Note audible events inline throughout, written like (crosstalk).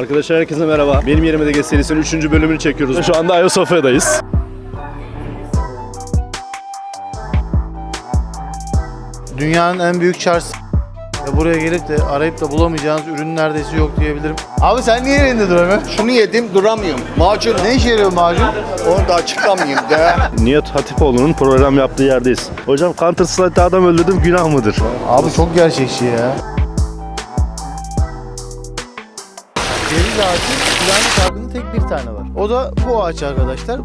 Arkadaşlar herkese merhaba. Benim yerime de Geç serisinin 3. bölümünü çekiyoruz. Şu anda Ayasofya'dayız. Dünyanın en büyük çarşısı. Ya buraya gelip de arayıp da bulamayacağınız ürün neredeyse yok diyebilirim. Abi sen niye yerinde duramıyorsun? Şunu yedim duramıyorum. Macun Ne işe yarıyor macun? onu da açıklamayayım de. (laughs) Nihat Hatipoğlu'nun program yaptığı yerdeyiz. Hocam Counter Strike'da adam öldürdüm günah mıdır? Abi çok gerçekçi ya. Ağacı Kur'an-ı Kerim'de tek bir tane var. O da bu ağaç arkadaşlar.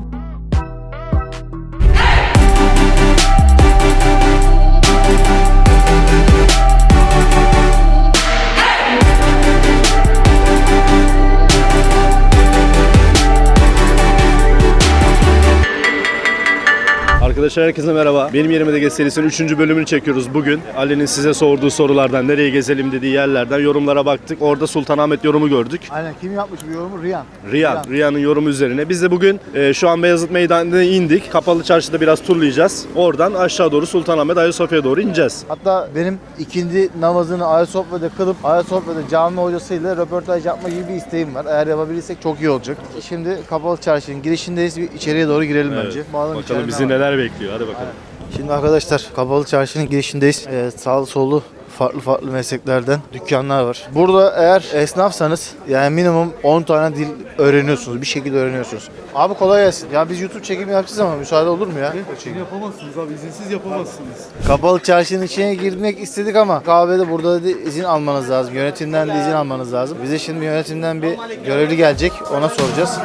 Arkadaşlar herkese merhaba. Benim yerime de Geç serisinin 3. bölümünü çekiyoruz bugün. Ali'nin size sorduğu sorulardan, nereye gezelim dediği yerlerden yorumlara baktık. Orada Sultanahmet yorumu gördük. Aynen kim yapmış bu yorumu? Riyan. Riyan, Riyan'ın yorumu üzerine. Biz de bugün e, şu an Beyazıt Meydanı'na indik. Kapalı çarşıda biraz turlayacağız. Oradan aşağı doğru Sultanahmet, Ayasofya'ya doğru ineceğiz. Hatta benim ikindi namazını Ayasofya'da kılıp Ayasofya'da cami hocasıyla röportaj yapma gibi bir isteğim var. Eğer yapabilirsek çok iyi olacak. Şimdi kapalı çarşının girişindeyiz. Bir içeriye doğru girelim bence. Bakalım içeride ne bizi var. neler bekliyor. Hadi bakalım. Şimdi arkadaşlar kapalı çarşının girişindeyiz. Ee, sağlı sollu farklı farklı mesleklerden dükkanlar var. Burada eğer esnafsanız yani minimum 10 tane dil öğreniyorsunuz. Bir şekilde öğreniyorsunuz. Abi kolay gelsin. Ya biz YouTube çekimi yapacağız ama müsaade olur mu ya? Yapamazsınız abi izinsiz yapamazsınız. Kapalı çarşının içine girmek istedik ama kahvede burada da izin almanız lazım. Yönetimden de izin almanız lazım. Bize şimdi yönetimden bir görevli gelecek. Ona soracağız.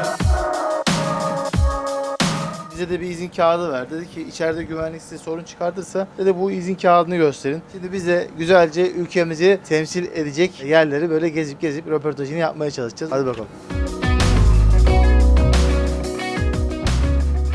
Bize de bir izin kağıdı ver. Dedi ki içeride güvenlik size sorun çıkartırsa dedi bu izin kağıdını gösterin. Şimdi bize güzelce ülkemizi temsil edecek yerleri böyle gezip gezip röportajını yapmaya çalışacağız. Hadi bakalım.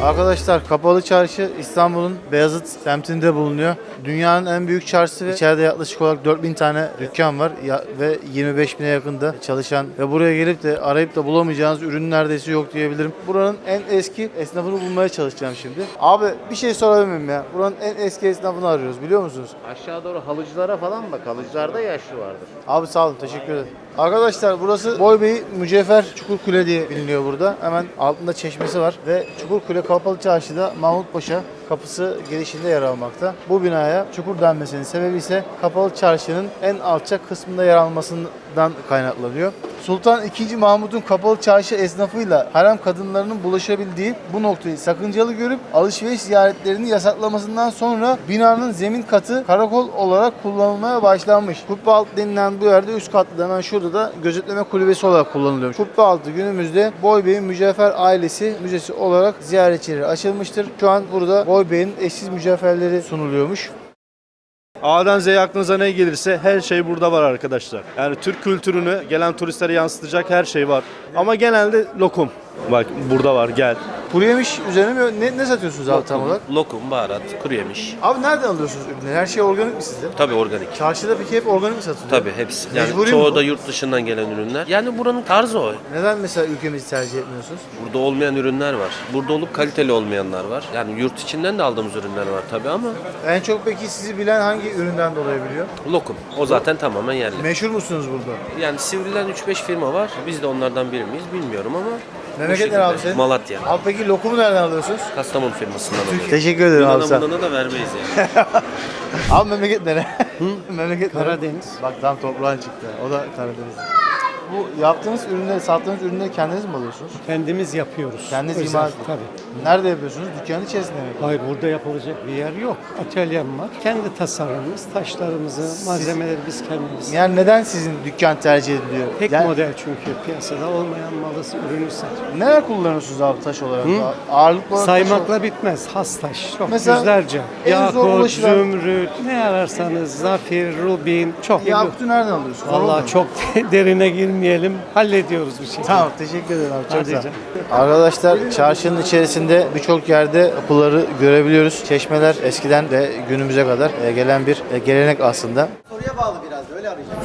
Arkadaşlar Kapalı Çarşı İstanbul'un Beyazıt semtinde bulunuyor. Dünyanın en büyük çarşısı ve içeride yaklaşık olarak 4000 tane dükkan var ya, ve 25 bine yakında çalışan ve buraya gelip de arayıp da bulamayacağınız ürün neredeyse yok diyebilirim. Buranın en eski esnafını bulmaya çalışacağım şimdi. Abi bir şey sorabilir miyim ya? Buranın en eski esnafını arıyoruz biliyor musunuz? Aşağı doğru halıcılara falan bak. Halıcılarda yaşlı vardır. Abi sağ olun teşekkür ederim. Arkadaşlar burası Boybey Mücevher Çukurkule diye biliniyor burada. Hemen altında çeşmesi var ve Çukurkule Kapalı Çarşı'da Mahmut Paşa kapısı girişinde yer almakta. Bu binaya çukur denmesinin sebebi ise Kapalı Çarşı'nın en alçak kısmında yer almasından kaynaklanıyor. Sultan II. Mahmut'un kapalı çarşı esnafıyla harem kadınlarının bulaşabildiği bu noktayı sakıncalı görüp alışveriş ziyaretlerini yasaklamasından sonra binanın zemin katı karakol olarak kullanılmaya başlanmış. Kubbe altı denilen bu yerde üst katta hemen şurada da gözetleme kulübesi olarak kullanılıyor. Kubbe altı günümüzde Boy Bey'in Mücevher ailesi müzesi olarak ziyaretçilere açılmıştır. Şu an burada Boy Bey'in eşsiz mücevherleri sunuluyormuş. A'dan Z'ye aklınıza ne gelirse her şey burada var arkadaşlar. Yani Türk kültürünü gelen turistlere yansıtacak her şey var. Ama genelde lokum. Bak burada var gel. Kuru yemiş üzerine mi? Ne, ne satıyorsunuz abi tam olarak? Lokum, baharat, kuru yemiş. Abi nereden alıyorsunuz ürünleri? Her şey organik mi sizde? Tabii organik. Çarşıda peki hep organik mi satılıyor? Tabii hepsi. Yani Mecburi mi çoğu bu? da yurt dışından gelen ürünler. Yani buranın tarzı o. Neden mesela ülkemizi tercih etmiyorsunuz? Burada olmayan ürünler var. Burada olup kaliteli olmayanlar var. Yani yurt içinden de aldığımız ürünler var tabii ama En çok peki sizi bilen hangi üründen dolayı biliyor? lokum. O zaten tamamen yerli. Meşhur musunuz burada? Yani Sivri'den 3-5 firma var. Biz de onlardan biri miyiz bilmiyorum ama bu Memleket şekilde. nere abi senin? Malatya. Abi peki lokumu nereden alıyorsunuz? Kastamonu firmasından alıyoruz. Teşekkür ederim abi sen. da vermeyiz yani. (laughs) Abi memleket nere? (laughs) memleket Karadeniz. Bak tam toprağın çıktı. O da Karadeniz. Bu yaptığınız ürünleri, sattığınız ürünleri kendiniz mi alıyorsunuz? Kendimiz yapıyoruz. Kendiniz Özel, imal Tabii. Nerede yapıyorsunuz? Dükkanın içerisinde mi? Hayır burada yapılacak bir yer yok. Atölyem var. Kendi tasarımımız, taşlarımızı, malzemeleri biz kendimiz. Yani neden sizin dükkan tercih ediliyor? Tek Yani model çünkü piyasada olmayan malı ürünü satıyor. Neler kullanıyorsunuz abi taş olarak? Ağırlıklı olarak taş olarak- Saymakla bitmez. Has taş. Çok Mesela yüzlerce. en zor Yakut, ulaşılan- zümrüt, ne ararsanız, zafir, rubin. Çok. Yakutu nereden alıyorsunuz? Vallahi çok (laughs) derine girmeyelim. Hallediyoruz bir şey. Tamam teşekkür ederim abi. Çok sağ ol. Arkadaşlar çarşının içerisinde birçok yerde okulları görebiliyoruz. Çeşmeler eskiden de günümüze kadar e, gelen bir e, gelenek aslında. Soruya bağlı biraz öyle arayacağım.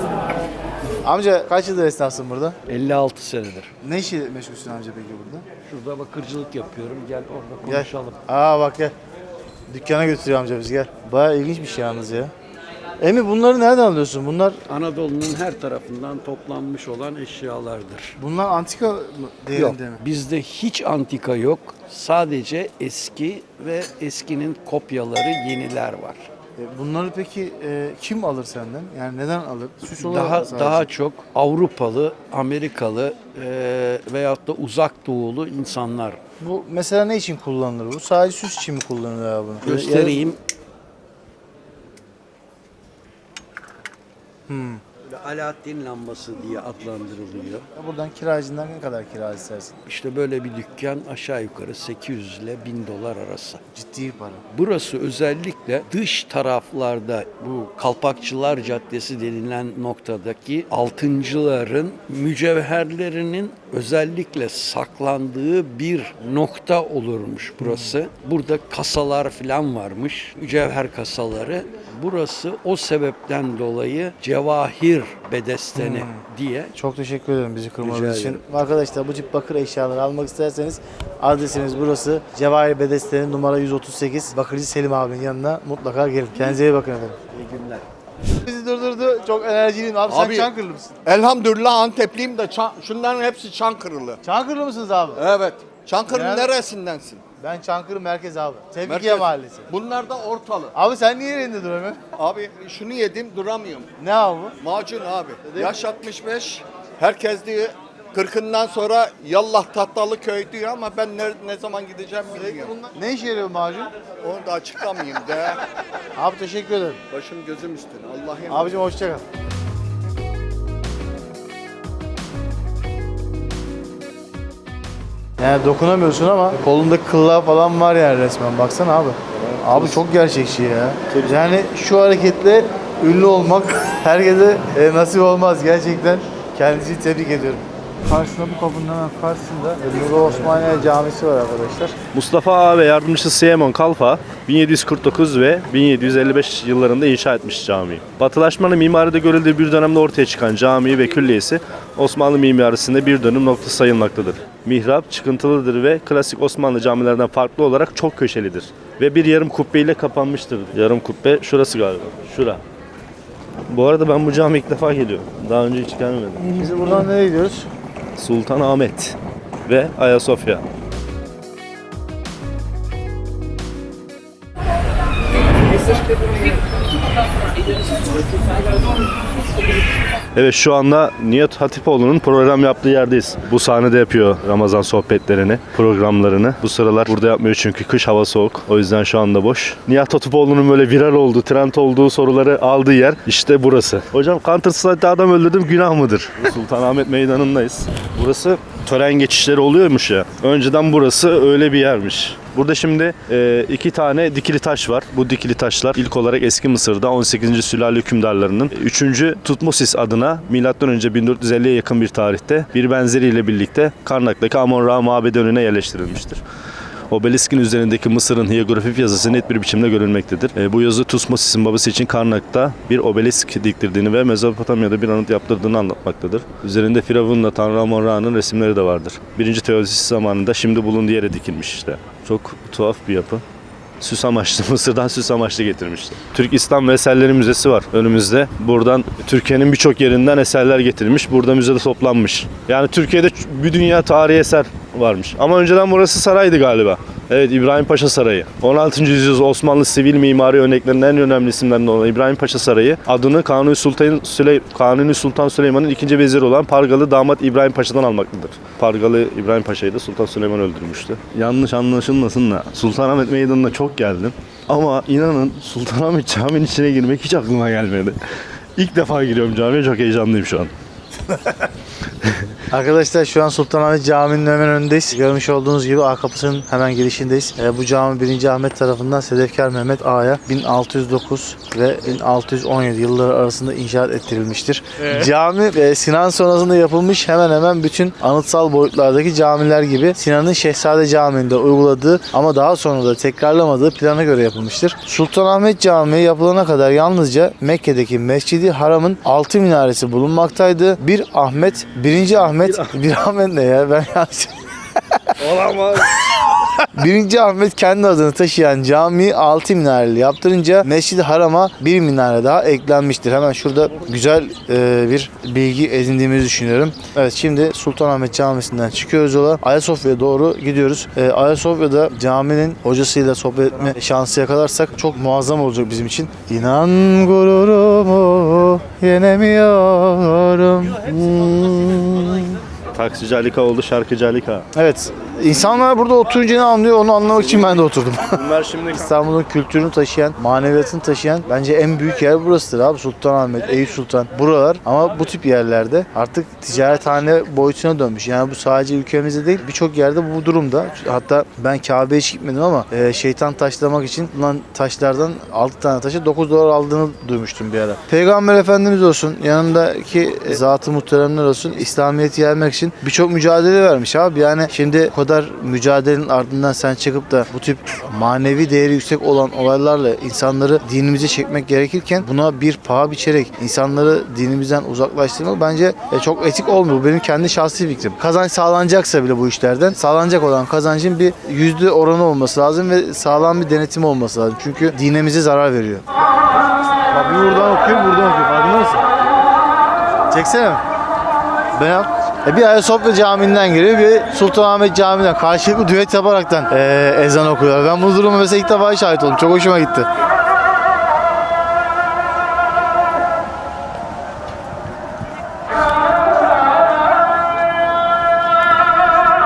Amca kaç yıldır esnafsın burada? 56 senedir. Ne işi meşgulsün amca peki burada? Şurada bakırcılık yapıyorum. Gel orada Gel. konuşalım. Aa bak gel. Dükkana götürüyor amca biz gel. Baya ilginç bir şey yalnız ya. Emi bunları nereden alıyorsun? Bunlar Anadolu'nun her tarafından toplanmış olan eşyalardır. bunlar antika mı Yok, değerinde mi? bizde hiç antika yok. Sadece eski ve eskinin kopyaları yeniler var. E, Bunları peki e, kim alır senden? Yani neden alır? Süs olarak mı Daha sadece? daha çok Avrupalı, Amerikalı e, veyahut da uzak doğulu insanlar. Bu mesela ne için kullanılır bu? Sadece süs için mi kullanılıyor abi bunu? Göstereyim. Hmm. Alaaddin lambası diye adlandırılıyor. Ya Buradan kiracından ne kadar kira istersin? İşte böyle bir dükkan aşağı yukarı 800 ile 1000 dolar arası. Ciddi para. Burası özellikle dış taraflarda bu Kalpakçılar Caddesi denilen noktadaki altıncıların mücevherlerinin özellikle saklandığı bir nokta olurmuş burası. Burada kasalar falan varmış. Mücevher kasaları. Burası o sebepten dolayı cevahir bedesteni diye Çok teşekkür ederim bizi kırmadığınız için. Arkadaşlar bu tip bakır eşyaları almak isterseniz adresimiz burası. Cevahir Bedeste'nin numara 138. Bakırcı Selim abinin yanına mutlaka gelin. Kendinize iyi bakın efendim. İyi günler. Bizi durdurdu. Çok enerjiliyim. Abi, Abi- sen Çankırılı mısın? Elhamdülillah Antepliyim de Çan- şunların hepsi Çankırılı. Çankırılı mısınız abi? Evet. Çankırı Nerede? neresindensin? Ben Çankırı Merkez abi. Merkez. Mahallesi. Bunlar da ortalı. Abi sen niye yerinde duramıyorsun? Abi şunu yedim duramıyorum. Ne abi? Macun abi. Yaş 65. Herkes diyor 40'ından sonra yallah Tatlılı köy diyor ama ben ne, ne zaman gideceğim bilmiyorum. Ne işe yarıyor macun? Onu da açıklamayayım de. Abi teşekkür ederim. Başım gözüm üstüne. Allah'a emanet. Abicim hoşça kal. Yani dokunamıyorsun ama kolunda kıllar falan var yani resmen. Baksana abi. Abi çok gerçekçi ya. Yani şu hareketle ünlü olmak herkese e, nasip olmaz gerçekten. Kendisi tebrik ediyorum. Karşısında bu kapının hemen karşısında Nuri Osmaniye Camisi var arkadaşlar. Mustafa Ağa ve yardımcısı Süleyman Kalfa 1749 ve 1755 yıllarında inşa etmiş camiyi. Batılaşmanın mimaride görüldüğü bir dönemde ortaya çıkan cami ve külliyesi Osmanlı mimarisinde bir dönüm noktası sayılmaktadır. Mihrap çıkıntılıdır ve klasik Osmanlı camilerden farklı olarak çok köşelidir. Ve bir yarım kubbe ile kapanmıştır. Yarım kubbe şurası galiba. Şura. Bu arada ben bu cami ilk defa geliyorum. Daha önce hiç gelmedim. Biz buradan nereye gidiyoruz? Sultan Ahmet ve Ayasofya. Evet şu anda Nihat Hatipoğlu'nun program yaptığı yerdeyiz. Bu sahnede yapıyor Ramazan sohbetlerini, programlarını. Bu sıralar burada yapmıyor çünkü kış hava soğuk. O yüzden şu anda boş. Nihat Hatipoğlu'nun böyle viral olduğu, trend olduğu soruları aldığı yer işte burası. Hocam Counter Strike'da adam öldürdüm günah mıdır? (laughs) Sultanahmet Meydanı'ndayız. Burası tören geçişleri oluyormuş ya. Önceden burası öyle bir yermiş. Burada şimdi e, iki tane dikili taş var. Bu dikili taşlar ilk olarak eski Mısır'da 18. sülale hükümdarlarının 3. Tutmosis adına M.Ö. 1450'ye yakın bir tarihte bir benzeriyle birlikte Karnak'taki Amon-Ra mabedi önüne yerleştirilmiştir. Obeliskin üzerindeki Mısır'ın hiyografik yazısı net bir biçimde görülmektedir. E, bu yazı Tutmosis'in babası için Karnak'ta bir obelisk diktirdiğini ve Mezopotamya'da bir anıt yaptırdığını anlatmaktadır. Üzerinde Firavun'la Tanrı Amon-Ra'nın resimleri de vardır. Birinci Teodosisi zamanında şimdi bulunduğu yere dikilmiş işte. Çok tuhaf bir yapı. Süs amaçlı, (laughs) Mısır'dan süs amaçlı getirmişler. Türk İslam ve Eserleri Müzesi var önümüzde. Buradan Türkiye'nin birçok yerinden eserler getirilmiş. Burada müzede toplanmış. Yani Türkiye'de bir dünya tarihi eser varmış. Ama önceden burası saraydı galiba. Evet İbrahim Paşa Sarayı. 16. yüzyıl Osmanlı sivil mimari örneklerinin en önemli isimlerinden olan İbrahim Paşa Sarayı adını Kanuni Sultan, Süley Kanuni Sultan Süleyman'ın ikinci veziri olan Pargalı damat İbrahim Paşa'dan almaktadır. Pargalı İbrahim Paşa'yı da Sultan Süleyman öldürmüştü. Yanlış anlaşılmasın da Sultanahmet Meydanı'na çok geldim. Ama inanın Sultanahmet Camii'nin içine girmek hiç aklıma gelmedi. İlk defa giriyorum camiye çok heyecanlıyım şu an. (laughs) Arkadaşlar şu an Sultanahmet Camii'nin hemen önündeyiz. Görmüş olduğunuz gibi A kapısının hemen girişindeyiz. Ee, bu cami 1. Ahmet tarafından Sedefkar Mehmet Ağa'ya 1609 ve 1617 yılları arasında inşaat ettirilmiştir. Cami e, Sinan sonrasında yapılmış hemen hemen bütün anıtsal boyutlardaki camiler gibi Sinan'ın Şehzade Camii'nde uyguladığı ama daha sonra da tekrarlamadığı plana göre yapılmıştır. Sultanahmet Camii yapılana kadar yalnızca Mekke'deki Mescidi Haram'ın altı minaresi bulunmaktaydı. Bir Ahmet, birinci Ahmet, bir Ahmet ne ya ben. Olamaz. (laughs) Birinci Ahmet kendi adını taşıyan cami 6 minareli yaptırınca Mescid-i Haram'a bir minare daha eklenmiştir. Hemen şurada güzel e, bir bilgi edindiğimizi düşünüyorum. Evet şimdi Sultanahmet Camisi'nden çıkıyoruz yola. Ayasofya'ya doğru gidiyoruz. E, Ayasofya'da caminin hocasıyla sohbet etme şansı yakalarsak çok muazzam olacak bizim için. İnan gururumu yenemiyorum. Hmm. Taksici Alika oldu şarkıcı Alika. Evet. İnsanlar burada oturunca ne anlıyor onu anlamak için ben de oturdum. (laughs) Bunlar şimdi (laughs) İstanbul'un kültürünü taşıyan, maneviyatını taşıyan bence en büyük yer burasıdır abi. Sultanahmet, Eyüp Sultan buralar ama bu tip yerlerde artık ticarethane boyutuna dönmüş. Yani bu sadece ülkemizde değil birçok yerde bu durumda. Hatta ben Kabe'ye hiç gitmedim ama e, şeytan taşlamak için bulunan taşlardan 6 tane taşı 9 dolar aldığını duymuştum bir ara. Peygamber Efendimiz olsun, yanındaki e, zatı muhteremler olsun İslamiyet'i yaymak için birçok mücadele vermiş abi. Yani şimdi o kadar mücadelenin ardından sen çıkıp da bu tip manevi değeri yüksek olan olaylarla insanları dinimize çekmek gerekirken buna bir paha biçerek insanları dinimizden uzaklaştırmak bence e, çok etik olmuyor. Bu benim kendi şahsi fikrim. Kazanç sağlanacaksa bile bu işlerden sağlanacak olan kazancın bir yüzde oranı olması lazım ve sağlam bir denetim olması lazım. Çünkü dinimize zarar veriyor. Bak bir buradan okuyor, buradan okuyor. Farkında mısın? Çeksene. Ben yap. E bir Ayasofya Camii'nden geliyor, bir Sultanahmet Camii'nden. Karşılıklı düet yaparaktan e, ezan okuyorlar. Ben bu duruma mesela ilk defa şahit oldum. Çok hoşuma gitti.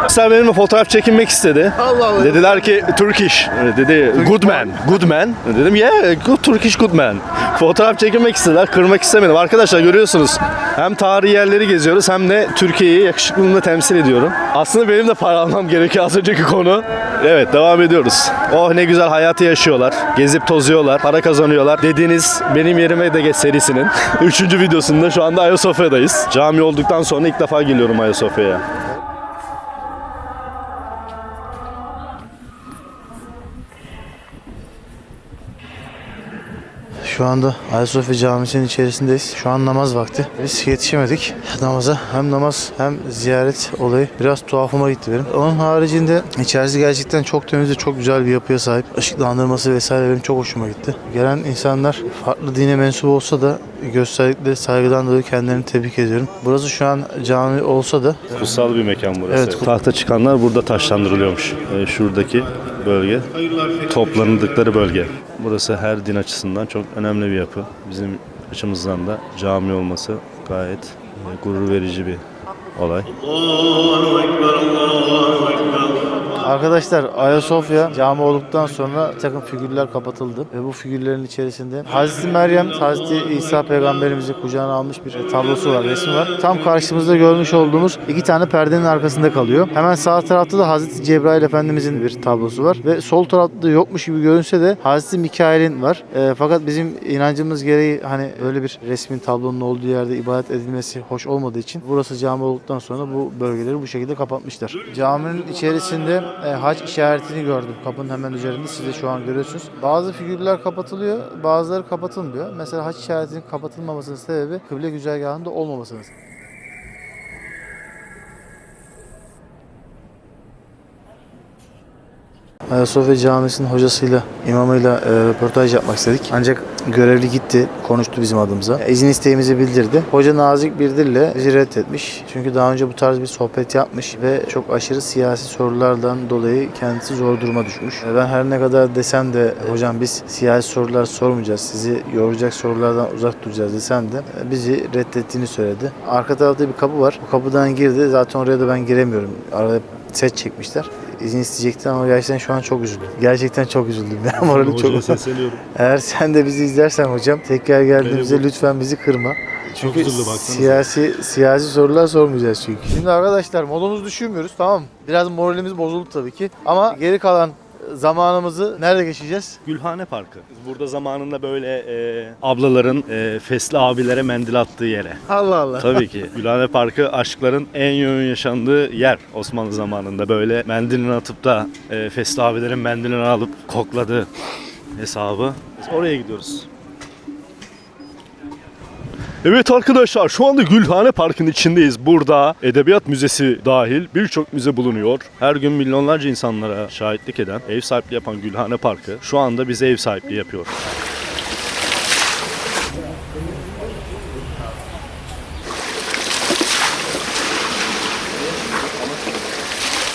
Sen benimle fotoğraf çekinmek istedi. Allah Allah. Dediler ki Turkish. Dedi good man. Good man. Dedim yeah good Turkish good man. Fotoğraf çekinmek istediler. Kırmak istemedim. Arkadaşlar görüyorsunuz. Hem tarihi yerleri geziyoruz hem de Türkiye'yi yakışıklılığımla temsil ediyorum. Aslında benim de para almam gerekiyor az önceki konu. Evet devam ediyoruz. Oh ne güzel hayatı yaşıyorlar. Gezip tozuyorlar. Para kazanıyorlar. Dediğiniz Benim Yerime de Geç serisinin (laughs) 3. videosunda şu anda Ayasofya'dayız. Cami olduktan sonra ilk defa geliyorum Ayasofya'ya. Şu anda Ayasofya Camisi'nin içerisindeyiz. Şu an namaz vakti. Biz yetişemedik namaza. Hem namaz hem ziyaret olayı biraz tuhafıma gitti benim. Onun haricinde içerisi gerçekten çok temiz ve çok güzel bir yapıya sahip. Işıklandırması vesaire benim çok hoşuma gitti. Gelen insanlar farklı dine mensup olsa da gösterdikleri saygıdan dolayı kendilerini tebrik ediyorum. Burası şu an cami olsa da Kutsal bir mekan burası. Evet. Tahta çıkanlar burada taşlandırılıyormuş. Ee, şuradaki bölge toplanıldıkları bölge. Burası her din açısından çok önemli bir yapı. Bizim açımızdan da cami olması gayet e, gurur verici bir olay. Arkadaşlar Ayasofya cami olduktan sonra takım figürler kapatıldı ve bu figürlerin içerisinde Hazreti Meryem, Hazreti İsa peygamberimizi kucağına almış bir tablosu var, resmi var. Tam karşımızda görmüş olduğumuz iki tane perdenin arkasında kalıyor. Hemen sağ tarafta da Hazreti Cebrail Efendimizin bir tablosu var ve sol tarafta da yokmuş gibi görünse de Hazreti Mikail'in var. E, fakat bizim inancımız gereği hani böyle bir resmin tablonun olduğu yerde ibadet edilmesi hoş olmadığı için burası cami olduktan sonra bu bölgeleri bu şekilde kapatmışlar. Caminin içerisinde e, haç işaretini gördüm. Kapının hemen üzerinde siz de şu an görüyorsunuz. Bazı figürler kapatılıyor, bazıları kapatılmıyor. Mesela haç işaretinin kapatılmamasının sebebi kıble güzergahında olmamasının. Ayasofya Camisi'nin hocasıyla, imamıyla e, röportaj yapmak istedik. Ancak görevli gitti, konuştu bizim adımıza. E, izin isteğimizi bildirdi. Hoca nazik bir dille bizi reddetmiş. Çünkü daha önce bu tarz bir sohbet yapmış ve çok aşırı siyasi sorulardan dolayı kendisi zor duruma düşmüş. E, ben her ne kadar desem de hocam biz siyasi sorular sormayacağız, sizi yoracak sorulardan uzak duracağız desem de e, bizi reddettiğini söyledi. Arka tarafta bir kapı var. Bu kapıdan girdi. Zaten oraya da ben giremiyorum. Arada set çekmişler. İzin isteyecekti ama gerçekten şu an çok üzüldüm. Gerçekten çok üzüldüm. Ya (laughs) moralim çok sesleniyorum. Eğer sen de bizi izlersen hocam tekrar geldiğimizde lütfen bizi kırma. Çünkü üzüldü baksanıza. siyasi siyasi sorular sormayacağız çünkü. Şimdi arkadaşlar modumuzu düşürmüyoruz tamam mı? Biraz moralimiz bozuldu tabii ki. Ama geri kalan zamanımızı nerede geçeceğiz? Gülhane Parkı. Burada zamanında böyle e, ablaların e, fesli abilere mendil attığı yere. Allah Allah. Tabii ki. (laughs) Gülhane Parkı aşkların en yoğun yaşandığı yer Osmanlı zamanında. Böyle mendilini atıp da e, fesli abilerin mendilini alıp kokladığı hesabı. Biz oraya gidiyoruz. Evet arkadaşlar şu anda Gülhane Parkı'nın içindeyiz. Burada Edebiyat Müzesi dahil birçok müze bulunuyor. Her gün milyonlarca insanlara şahitlik eden, ev sahipliği yapan Gülhane Parkı şu anda bize ev sahipliği yapıyor.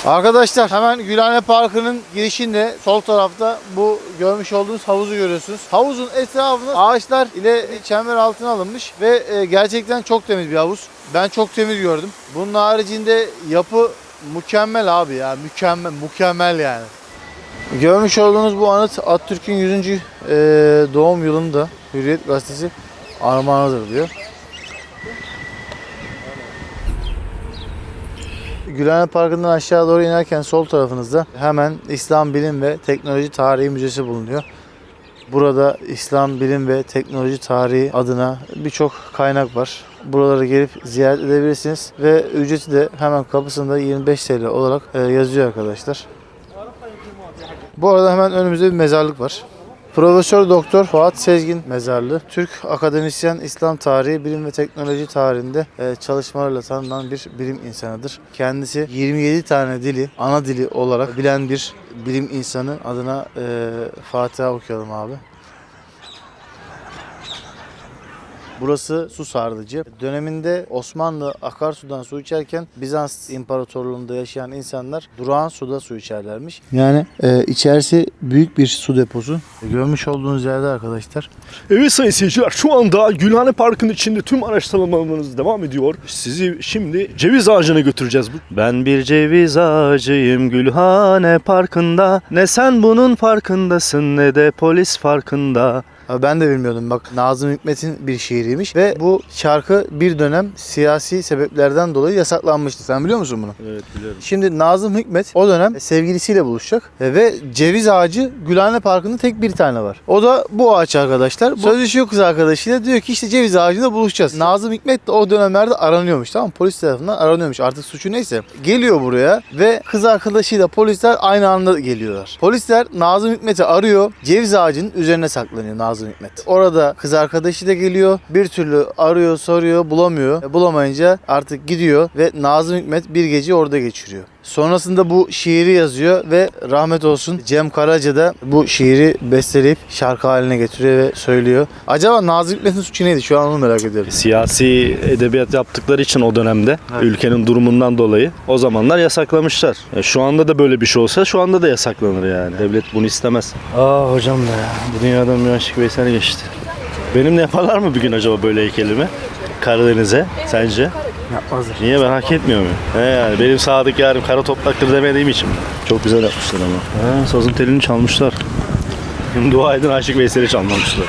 Arkadaşlar hemen Gülhane Parkı'nın girişinde sol tarafta bu görmüş olduğunuz havuzu görüyorsunuz. Havuzun etrafında ağaçlar ile çember altına alınmış ve e, gerçekten çok temiz bir havuz. Ben çok temiz gördüm. Bunun haricinde yapı mükemmel abi ya mükemmel mükemmel yani. Görmüş olduğunuz bu anıt Atatürk'ün 100. e, doğum yılında Hürriyet Gazetesi armağanıdır diyor. Gülhane Parkı'ndan aşağı doğru inerken sol tarafınızda hemen İslam Bilim ve Teknoloji Tarihi Müzesi bulunuyor. Burada İslam Bilim ve Teknoloji Tarihi adına birçok kaynak var. Buralara gelip ziyaret edebilirsiniz ve ücreti de hemen kapısında 25 TL olarak e, yazıyor arkadaşlar. Bu arada hemen önümüzde bir mezarlık var. Profesör Doktor Fuat Sezgin mezarlığı. Türk akademisyen İslam tarihi, bilim ve teknoloji tarihinde e, çalışmalarıyla tanınan bir bilim insanıdır. Kendisi 27 tane dili ana dili olarak bilen bir bilim insanı adına e, Fatiha okuyalım abi. Burası su sardıcı. Döneminde Osmanlı akarsudan su içerken Bizans İmparatorluğu'nda yaşayan insanlar durağan suda su içerlermiş. Yani e, içerisi büyük bir su deposu. Görmüş olduğunuz yerde arkadaşlar Evet sayın seyirciler şu anda Gülhane Parkı'nın içinde tüm araştırmalarımız devam ediyor. Sizi şimdi ceviz ağacına götüreceğiz. Ben bir ceviz ağacıyım Gülhane Parkı'nda. Ne sen bunun farkındasın ne de polis farkında. Ben de bilmiyordum. Bak Nazım Hikmet'in bir şiiriymiş ve bu şarkı bir dönem siyasi sebeplerden dolayı yasaklanmıştı. Sen biliyor musun bunu? Evet biliyorum. Şimdi Nazım Hikmet o dönem sevgilisiyle buluşacak ve ceviz ağacı Gülhane Parkı'nda tek bir tane var. O da bu ağaç arkadaşlar. Sözleşiyor kız arkadaşıyla diyor ki işte ceviz ağacında buluşacağız. Nazım Hikmet de o dönemlerde aranıyormuş tamam mı? Polis tarafından aranıyormuş artık suçu neyse. Geliyor buraya ve kız arkadaşıyla polisler aynı anda geliyorlar. Polisler Nazım Hikmet'i arıyor. Ceviz ağacının üzerine saklanıyor Nazım Hikmet. Orada kız arkadaşı da geliyor. Bir türlü arıyor soruyor bulamıyor. E, Bulamayınca artık gidiyor ve Nazım Hikmet bir gece orada geçiriyor. Sonrasında bu şiiri yazıyor ve rahmet olsun Cem Karaca da bu şiiri besteleyip şarkı haline getiriyor ve söylüyor. Acaba Nazım Hikmet'in suçu neydi? Şu an onu merak ediyorum. Siyasi edebiyat yaptıkları için o dönemde ülkenin durumundan dolayı o zamanlar yasaklamışlar. E, Şu anda da böyle bir şey olsa şu anda da yasaklanır yani. Devlet bunu istemez. Aa hocam da ya. Bu dünyadan bir aşık Veysel geçti. Benimle yaparlar mı bir gün acaba böyle heykelimi? Karadeniz'e sence? Yapmazlar. Niye ben hak etmiyor muyum? He yani benim sadık yarim kara topraktır demediğim için. Çok güzel yapmışlar ama. Ha, sazın telini çalmışlar. (laughs) Dua edin Aşık Veysel'i çalmamışlar.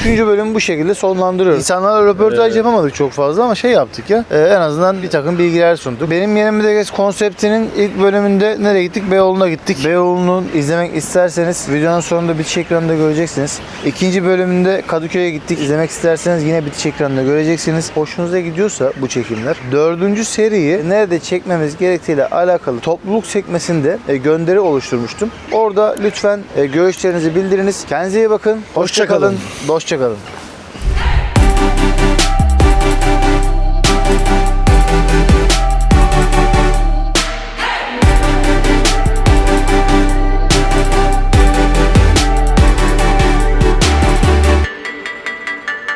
Üçüncü bölümü bu şekilde sonlandırıyoruz. İnsanlarla röportaj yapamadık çok fazla ama şey yaptık ya. e, en azından bir takım bilgiler sunduk. Benim yerimde geç konseptinin ilk bölümünde nereye gittik? Beyoğlu'na gittik. Beyoğlu'nu izlemek isterseniz videonun sonunda bitiş ekranında göreceksiniz. İkinci bölümünde Kadıköy'e gittik. İzlemek isterseniz yine bitiş ekranında göreceksiniz. Hoşunuza gidiyorsa bu çekimler. Dördüncü seriyi nerede çekmemiz gerektiğiyle alakalı topluluk sekmesinde e, gönderi oluşturmuştum. Orada lütfen e, görüşlerinizi bildiriniz. Kendinize iyi bakın. Hoşça Hoşça kalın. kalın. Dostça kalın.